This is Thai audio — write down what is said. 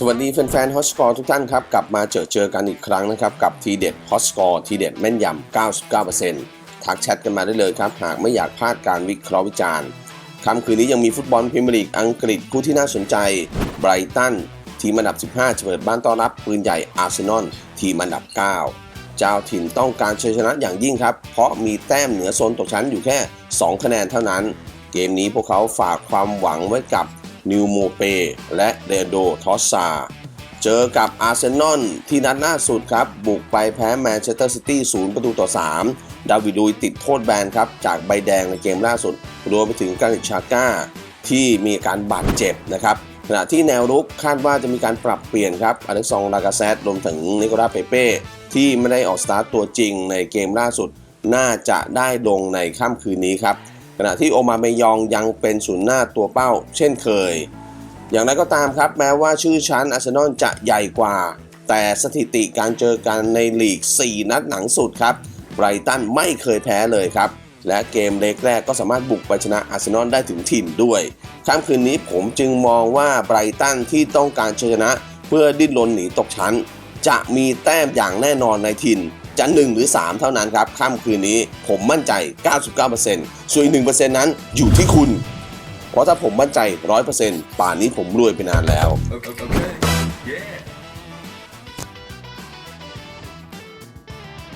สวัสดีแฟนๆฮอสกอร์ทุกท่านครับ กลับมาเจอเจอกันอีกครั้งนะครับ กับทีเด็ดฮอสกอร์ทีเด็ดแม่นยำ 99%ทักแชทกันมาได้เลยครับ หากไม่อยากพลาดการวิเคราะห์วิจารณ์ค่ำคืนนี้ยังมีฟุตบอลพรีเมียร์ลีกอังกฤษคู่ที่น่าสนใจไบรตันทีมอันดับ 15 จะเปิดบ้านต้อนรับปืนใหญ่อาร์เซนอลทีมอันดับ 9 เจ้าถิ่นต้องการชัยชนะอย่างยิ่งครับ เพราะมีแต้มเหนือโซนตกชั้นอยู่แค่ 2 คะแนนเท่านั้น เกมนี้พวกเขาฝากความหวังไว้กับ นิวโมเป และเดโดทอสซา เจอกับอาร์เซนอลที่นัดล่าสุดครับ บุกไปแพ้แมนเชสเตอร์ซิตี้0ประตูต่อ 3 ดาวิดลุยติดโทษแบนครับ จากใบแดงในเกมล่าสุด รวมไปถึงการิชาก้า ที่มีการบาดเจ็บนะครับขณะที่แนวรุกคาดว่าจะมีการปรับเปลี่ยนครับอเล็กซองลากาเซตรวมถึงนิโคลัสเปเป้ที่ไม่ได้ออกสตาร์ตตัวจริงในเกมล่าสุด น่าจะได้ลงในค่ำคืนนี้ครับ ขณะที่โอมาเมยองยังเป็นศูนย์หน้าตัวเป้า เช่นเคย อย่างไรก็ตามครับ แม้ว่าชื่อชั้นอาร์เซนอลจะใหญ่กว่า แต่สถิติการเจอกันในลีก 4 นัดหนังสุดครับไบรตันไม่เคยแพ้เลยครับ และเกมเล็กแรกก็สามารถบุกไปชนะอาร์เซนอลได้ถึงถิ่นด้วยค่ำคืนนี้ผมจึงมองว่าไบรตันที่ต้องการชนะเพื่อดิ้นรนหนีตกชั้น จะมีแต้มอย่างแน่นอนในทินจะ 1 หรือ 3 เท่านั้นครับค่ำคืนนี้ผมมั่นใจ 99%ส่วนอีก1%นั้นอยู่ที่คุณ เพราะถ้าผมมั่นใจ 100%ป่านนี้ผมรวยไปนานแล้ว okay. Yeah.